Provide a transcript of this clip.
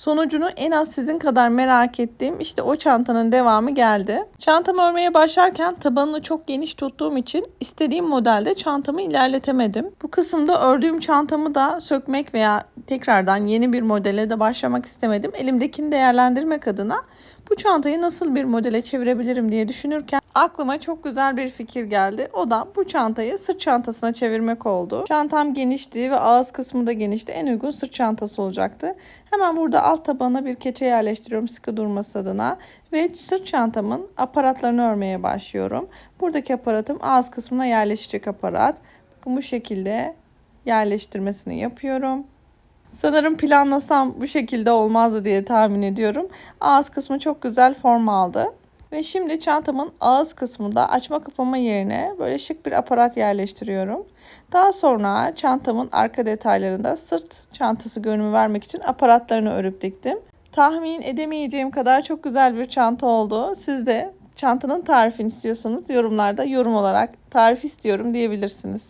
Sonucunu en az sizin kadar merak ettiğim işte o çantanın devamı geldi. Çantamı örmeye başlarken tabanını çok geniş tuttuğum için istediğim modelde çantamı ilerletemedim. Bu kısımda ördüğüm çantamı da sökmek veya tekrardan yeni bir modele de başlamak istemedim. Elimdekini değerlendirmek adına bu çantayı nasıl bir modele çevirebilirim diye düşünürken aklıma çok güzel bir fikir geldi. O da bu çantayı sırt çantasına çevirmek oldu. Çantam genişti ve ağız kısmı da genişti. En uygun sırt çantası olacaktı. Hemen burada alt tabana bir keçe yerleştiriyorum sıkı durması adına ve sırt çantamın aparatlarını örmeye başlıyorum. Buradaki aparatım ağız kısmına yerleşecek aparat. Bakın bu şekilde yerleştirmesini yapıyorum. Sanırım planlasam bu şekilde olmazdı diye tahmin ediyorum. Ağız kısmı çok güzel form aldı. Ve şimdi çantamın ağız kısmında açma kapama yerine böyle şık bir aparat yerleştiriyorum. Daha sonra çantamın arka detaylarında sırt çantası görünümü vermek için aparatlarını örüp diktim. Tahmin edemeyeceğim kadar çok güzel bir çanta oldu. Siz de çantanın tarifini istiyorsanız yorumlarda yorum olarak tarif istiyorum diyebilirsiniz.